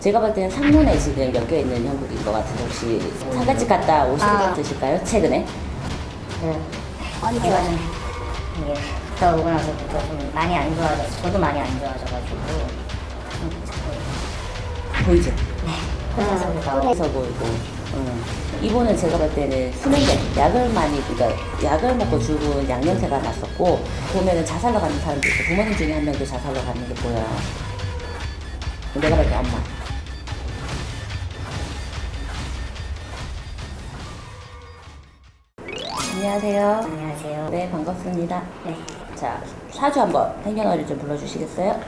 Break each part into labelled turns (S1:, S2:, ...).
S1: 제가 볼 때는 상문에 지금 엮여 있는 형국인 것 같은데 혹시 상가집 갔다 오신 적
S2: 아.
S1: 있으실까요? 최근에?
S2: 네. 제가 좀 이게 갔다 오고 나서부터 좀 많이 안 좋아져서 저도 많이 안 좋아져가지고 좀
S1: 보이죠?
S2: 혼자서
S1: 그래서 보이고. 음. 이분은 제가 볼 때는 수면제, 약을 많이, 그러니까 약을 먹고 죽은 양냄새가 났었고, 보면은 자살로 가는 사람도 있고, 부모님 중에 한 명도 자살로 가는 게 보여요. 내가 볼때 엄마. 안녕하세요.
S2: 안녕하세요.
S1: 네, 반갑습니다.
S2: 네.
S1: 자, 사주 한번 행여너를 좀 불러주시겠어요?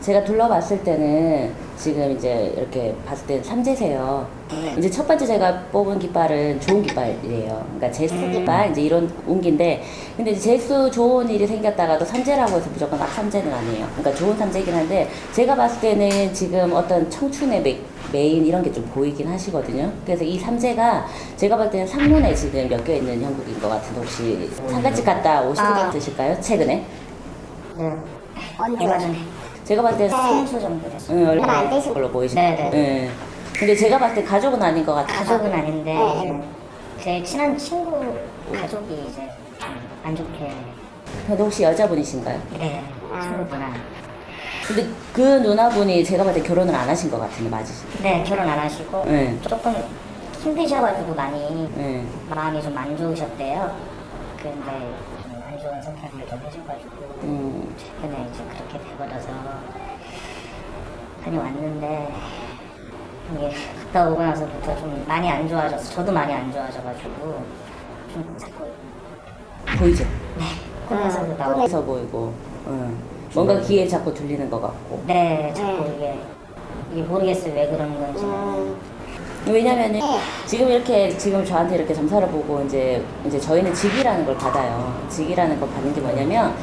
S1: 제가 둘러봤을 때는 지금 이제 이렇게 봤을 때는 삼재세요.
S2: 네.
S1: 이제 첫 번째 제가 뽑은 깃발은 좋은 깃발이에요. 그러니까 재수 깃발 이제 이런 운기인데, 근데 이제 재수 좋은 일이 생겼다가도 삼재라고 해서 무조건 막 삼재는 아니에요. 그러니까 좋은 삼재이긴 한데 제가 봤을 때는 지금 어떤 청춘의 메, 메인 이런 게 좀 보이긴 하시거든요. 그래서 이 삼재가 제가 볼 때는 상문에 지금 엮여 있는 형국인 것 같은데 혹시 상가집 갔다 오신 적
S2: 아.
S1: 있으실까요? 최근에?
S2: 네. 얼마 전에
S1: 제가 봤을 때는
S2: 삼수 정도 됐어요.
S1: 응, 얼마 안안
S3: 되실-
S1: 되신 걸로 보이시죠?
S2: 네네.
S1: 예. 근데 제가 봤을 때 가족은 아닌 것 같아요.
S2: 가족은 아닌데
S3: 네.
S2: 이제 제 친한 친구 가족이 이제 좀안 좋게
S1: 근데 혹시 여자분이신가요?
S2: 네 친구구나.
S1: 근데 그 누나분이 제가 봤을 때 결혼을 안 하신 것 같은데 맞으시죠?
S2: 네 결혼 안 하시고
S1: 네.
S2: 조금 힘드셔가지고 많이
S1: 예.
S2: 마음이 좀 안 좋으셨대요. 근데 좋은 선택을 좀 해줘가지고
S1: 음.
S2: 최근에 이제 그렇게 돼버려서 다녀왔는데 이게 갔다 오고 나서부터 좀 많이 안 좋아져서 저도 많이 안 좋아져가지고 좀 자꾸
S1: 보이죠?
S2: 꿈에서도 나오고
S1: 꿈에서 보이고. 응. 뭔가 귀에 자꾸 들리는 것 같고.
S2: 네 자꾸 이게 이게 모르겠어요 왜 그러는 건지
S3: 음,
S1: 왜냐면은 지금 이렇게 지금 저한테 이렇게 점사를 보고 이제 이제 저희는 직이라는 걸 받아요. 직이라는 걸 받는 게 뭐냐면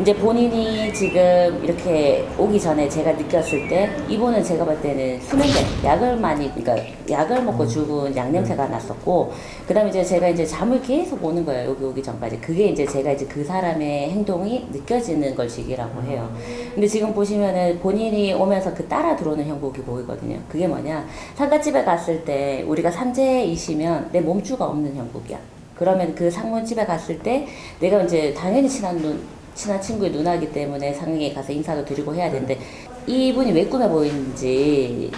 S1: 이제 본인이 지금 이렇게 오기 전에 제가 느꼈을 때 이분은 제가 볼 때는 수면제 약을 많이 그러니까 약을 먹고 죽은 양냄새가 났었고 그다음에 이제 제가 이제 잠을 계속 오는 거예요 여기 오기 전까지. 그게 이제 제가 이제 그 사람의 행동이 느껴지는 걸 직이라고 해요. 근데 지금 보시면은 본인이 오면서 그 따라 들어오는 형국이 보이거든요. 그게 뭐냐? 상가집에 갔을 때 우리가 삼재이시면 내 몸주가 없는 형국이야. 그러면 그 상문집에 갔을 때 내가 이제 당연히 친한 눈, 친한 친구의 누나기 때문에 상에 가서 인사도 드리고 해야 되는데 이분이 왜 꿈에 보이는지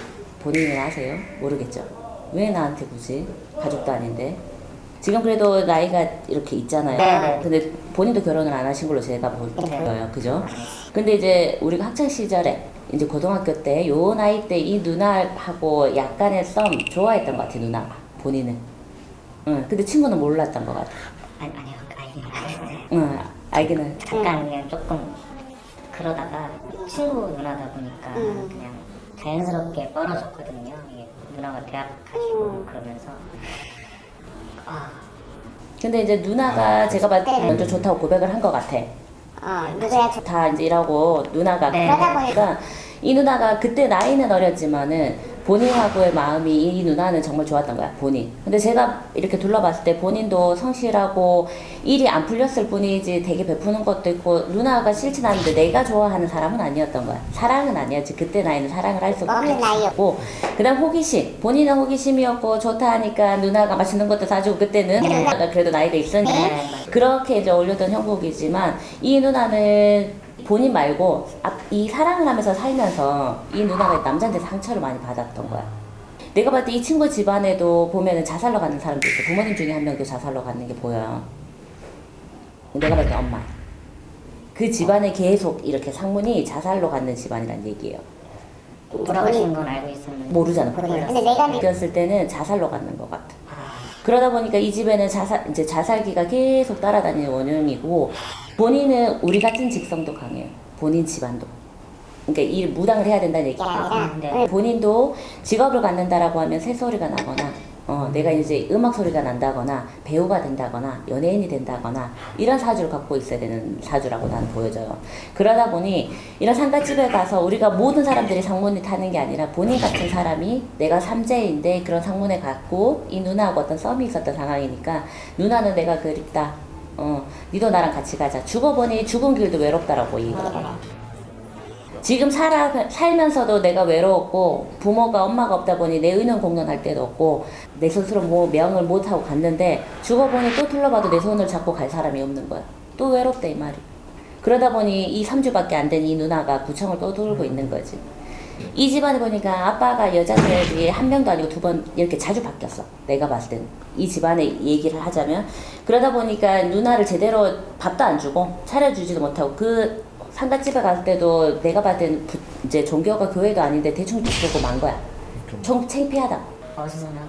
S1: 본인은 아세요? 모르겠죠. 왜 나한테 굳이 가족도 아닌데 지금 그래도 나이가 이렇게 있잖아요.
S2: 네.
S1: 근데 본인도 결혼을 안 하신 걸로 제가 보여요. 그죠? 근데 이제 우리가 학창 시절에 이제 고등학교 때 요 나이 때 이 누나하고 약간의 썸 좋아했던 것 같아 누나가 본인은. 응. 근데 친구는 몰랐던 것 같아.
S2: 아니, 아니요 알긴 알았는데
S1: 응. 알기는.
S2: 잠깐 그냥 조금 그러다가 친구 누나다 보니까
S3: 음.
S2: 그냥 자연스럽게 뻘어졌거든요. 이게 누나가 대학 가시고 그러면서 아
S1: 근데 이제 누나가 제가 봤을 때 먼저 좋다고 고백을 한 것 같아.
S3: 어, 누구야? 저-
S1: 다 이제 일하고 누나가
S2: 네.
S3: 그러다
S1: 그러니까 이 누나가 그때 나이는 어렸지만은 본인하고의 마음이 이 누나는 정말 좋았던 거야 본인 근데 제가 이렇게 둘러봤을 때 본인도 성실하고 일이 안 풀렸을 뿐이지 되게 베푸는 것도 있고 누나가 싫진 않은데 내가 좋아하는 사람은 아니었던 거야 사랑은 아니었지 그때 나이는 사랑을 할
S3: 나이였고.
S1: 없고 그 다음 호기심 본인은 호기심이었고 좋다 하니까 누나가 맛있는 것도 사주고 그때는
S2: 네.
S1: 누나가 그래도 나이가 있으니
S2: 네.
S1: 그렇게 이제 올렸던 형국이지만 이 누나는 본인 말고 앞- 이 사랑을 하면서 살면서 이 누나가 남자한테 상처를 많이 받았던 거야. 내가 봤을 때 이 친구 집안에도 보면은 자살로 가는 사람도 있어. 부모님 중에 한 명도 자살로 가는 게 보여요. 내가 봤을 때 엄마. 그 집안에 계속 이렇게 상문이 자살로 가는 집안이란 얘기예요.
S2: 돌아가신 건 알고 있었는데
S1: 모르잖아.
S3: 근데 내가 느-
S1: 느꼈을 때는 자살로 가는 것 같아. 그러다 보니까 이 집에는 자살 이제 자살기가 계속 따라다니는 원흉이고 본인은 우리 같은 직성도 강해요. 본인 집안도. 그러니까 일 무당을 해야 된다는 얘기가
S3: 아니라
S2: 네.
S1: 본인도 직업을 갖는다라고 하면 새소리가 나거나 어, 내가 이제 음악 소리가 난다거나 배우가 된다거나 연예인이 된다거나 이런 사주를 갖고 있어야 되는 사주라고 나는 보여져요. 그러다 보니 이런 상가집에 가서 우리가 모든 사람들이 상문을 타는 게 아니라 본인 같은 사람이 내가 삼재인데 그런 상문에 갔고 이 누나하고 어떤 썸이 있었던 상황이니까 누나는 내가 그립다. 어, 니도 나랑 같이 가자. 죽어보니 죽은 길도 외롭다라고 얘기하더라고. 지금 살아, 살면서도 내가 외로웠고 부모가 엄마가 없다 보니 내 의논 공론할 때도 없고 내 스스로 뭐 명을 못하고 갔는데 죽어보니 또 둘러봐도 내 손을 잡고 갈 사람이 없는 거야 또 외롭대 이 말이 그러다 보니 이 3주밖에 안 된 이 누나가 구청을 또 돌고 있는 거지 이 집안에 보니까 아빠가 여자들이 한 명도 아니고 두 번 이렇게 자주 바뀌었어. 내가 봤을 때는. 이 집안의 얘기를 하자면. 그러다 보니까 누나를 제대로 밥도 안 주고 차려주지도 못하고 그 상가집에 갈 때도 내가 봤을 때는 부- 이제 종교가 교회도 아닌데 대충 부르고 만 거야. 좀 창피하다.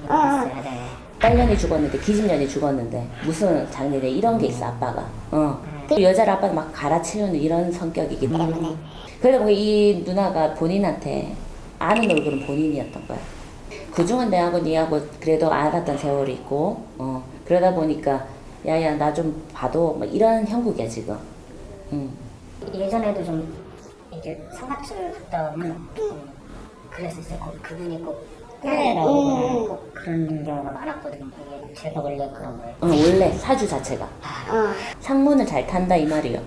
S3: 아.
S2: 됐어요. 네.
S1: 딸년이 죽었는데 기집년이 죽었는데 무슨 장례냐 이런 게 있어 아빠가 어 그 여자를 아빠가 막 갈아치우는 이런 성격이기 때문에 그러다 보니 이 누나가 본인한테 아는 얼굴은 본인이었던 거야 그중은 내하고 니하고 그래도 알았던 세월이 있고 어 그러다 보니까 야야 나 좀 봐도 뭐 이런 형국이야 지금 음.
S2: 예전에도 좀 이게 상가집을 갔다 오면 좀 그랬었어요. 꼭 그분이 꼭 끌레라고 꼭 그런 경우가 많았거든요. 이게 제가 원래 그런 거예요.
S1: 어, 원래 사주 자체가
S3: 어.
S1: 상문을 잘 탄다 이 말이요.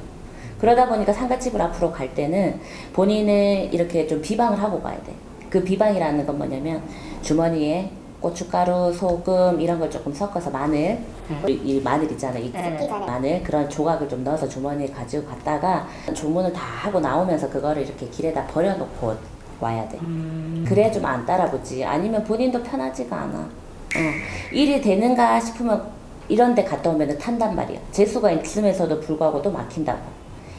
S1: 그러다 보니까 상가집을 앞으로 갈 때는 본인은 이렇게 좀 비방을 하고 가야 돼. 그 비방이라는 건 뭐냐면 주머니에 고춧가루, 소금 이런 걸 조금 섞어서 마늘, 이, 이 마늘 있잖아, 이
S2: 네.
S1: 마늘 그런 조각을 좀 넣어서 주머니에 가지고 갔다가 주문을 다 하고 나오면서 그거를 이렇게 길에다 버려놓고 와야 돼. 그래 좀 안 따라붙지. 아니면 본인도 편하지가 않아. 어. 일이 되는가 싶으면 이런 데 갔다 오면 탄단 말이야. 재수가 있음에서도 불구하고 또 막힌다고.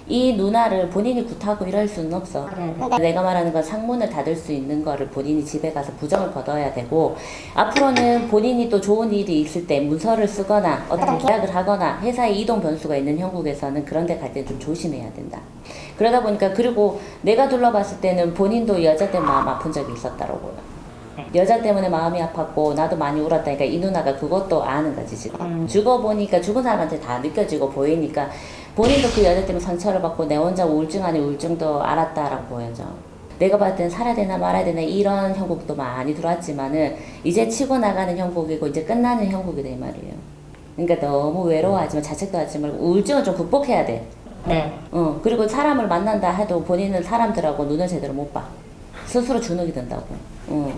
S1: 이 누나를 본인이 굿하고 이럴 수는 없어.
S2: 네.
S1: 내가 말하는 건 상문을 닫을 수 있는 거를 본인이 집에 가서 부정을 걷어야 되고 앞으로는 본인이 또 좋은 일이 있을 때 문서를 쓰거나 어떤 계약을 하거나 회사에 이동 변수가 있는 형국에서는 그런 데 갈 때 좀 조심해야 된다. 그러다 보니까 그리고 내가 둘러봤을 때는 본인도 여자 때문에 마음 아픈 적이 있었다라고요. 여자 때문에 마음이 아팠고 나도 많이 울었다니까 이 누나가 그것도 아는 거지 지금 죽어보니까 죽은 사람한테 다 느껴지고 보이니까 본인도 그 여자 때문에 상처를 받고 내 혼자 우울증 아닌 우울증도 알았다라고 보여져 내가 봤을 땐 살아야 되나 말아야 되나 이런 형국도 많이 들어왔지만은 이제 치고 나가는 형국이고 이제 끝나는 형국이다 이 말이에요 그러니까 너무 외로워하지 마 자책도 하지 말고 우울증을 좀 극복해야 돼
S2: 네.
S1: 어, 그리고 사람을 만난다 해도 본인은 사람들하고 눈을 제대로 못 봐. 스스로 주눅이 든다고. 어,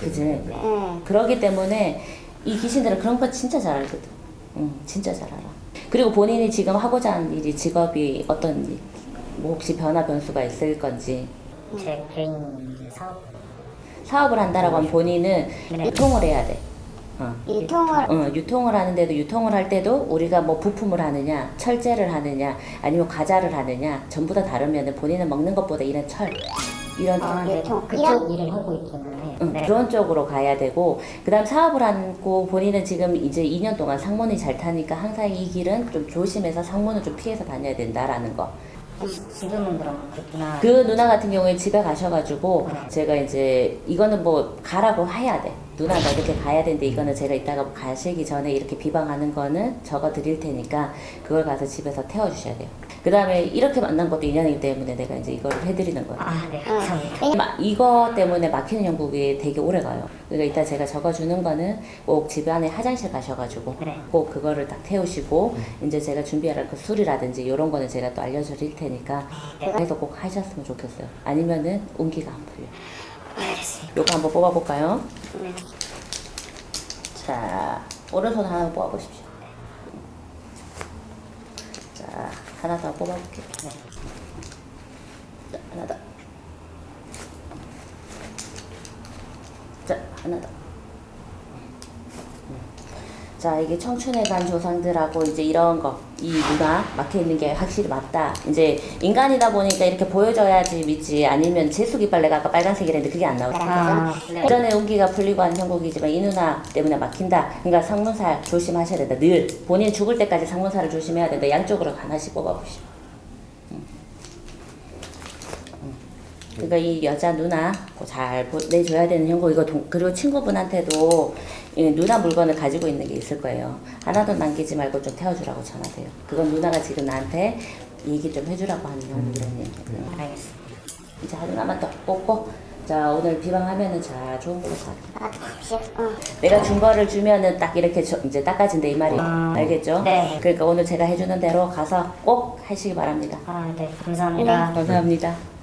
S1: 그지?
S3: 응.
S1: 그러기 때문에 이 귀신들은 그런 거 진짜 잘 알거든. 응, 진짜 잘 알아. 그리고 본인이 지금 하고자 하는 일이 직업이 어떤 일, 뭐 혹시 변화 변수가 있을 건지
S2: 제 개인 사업
S1: 사업을 한다라고 하면 본인은
S2: 네.
S1: 유통을 해야 돼. 어.
S3: 유통을
S1: 어, 유통을 하는데도 유통을 할 때도 우리가 뭐 부품을 하느냐, 철제를 하느냐, 아니면 과자를 하느냐, 전부 다 다르면 본인은 먹는 것보다 이런 철, 이런
S2: 아, 네.
S3: 유통.
S2: 그쪽 일을 하고 있기 때문에
S1: 응,
S2: 네.
S1: 그런 쪽으로 가야 되고 그다음 사업을 하고 본인은 지금 이제 2년 동안 상문이 잘 타니까 항상 이 길은 좀 조심해서 상문을 좀 피해서 다녀야 된다라는 거.
S2: 지금은 그럼 그렇구나.
S1: 그 누나 같은 경우에 집에 가셔가지고 제가 이제 이거는 뭐 가라고 해야 돼. 누나 너 이렇게 가야 되는데 이거는 제가 이따가 가시기 전에 이렇게 비방하는 거는 적어 드릴 테니까 그걸 가서 집에서 태워 주셔야 돼요. 그 다음에 이렇게 만난 것도 인연이기 때문에 내가 이제 이거를 해드리는 거예요.
S2: 아, 네.
S3: 응.
S2: 감사합니다.
S1: 마- 이거 때문에 막히는 형국이 되게 오래 가요. 그러니까 이따 제가 적어주는 거는 꼭 집안에 화장실 가셔가지고
S2: 네.
S1: 꼭 그거를 딱 태우시고 이제 제가 준비할 그 술이라든지 이런 거는 제가 또 알려드릴 테니까 그래서 꼭 하셨으면 좋겠어요. 아니면은 운기가 안 풀려. 요거 한번 뽑아볼까요?
S3: 네.
S1: 자, 오른손 하나 뽑아보십시오. 자, 하나 더 뽑아볼게요. 자, 하나 더. 자, 하나 더. 음. 자, 이게 청춘에 간 조상들하고 이제 이런 거, 이 누나 막혀 있는 게 확실히 맞다. 이제 인간이다 보니까 이렇게 보여줘야지 믿지. 아니면 재수깃발 내가 아까 빨간색이랬는데 그게 안 나오잖아.
S2: 아, 네.
S1: 전에 운기가 풀리고 하는 형국이지만 이 누나 때문에 막힌다. 그러니까 상문살 조심하셔야 된다. 늘 본인 죽을 때까지 상문살을 조심해야 된다. 양쪽으로 하나씩 뽑아보시오. 음. 음. 그러니까 이 여자 누나 잘 보- 내줘야 되는 형고 이거 동- 그리고 친구분한테도 이 누나 물건을 가지고 있는 게 있을 거예요. 하나도 남기지 말고 좀 태워주라고 전하세요. 그건 누나가 지금 나한테 얘기 좀 해주라고 하는 형국이라는 얘기거든요.
S2: 알겠습니다.
S1: 이제 하나만 더 뽑고 자 오늘 비방하면은 자 좋은 걸로 사.
S3: 아, 혹시, 어.
S1: 내가 준 거를 주면은 딱 이렇게 저- 이제 닦아진대 이 말이에요.
S2: 아,
S1: 알겠죠?
S2: 네.
S1: 그러니까 오늘 제가 해주는 대로 가서 꼭 하시기 바랍니다.
S2: 아, 네. 감사합니다.
S1: 감사합니다.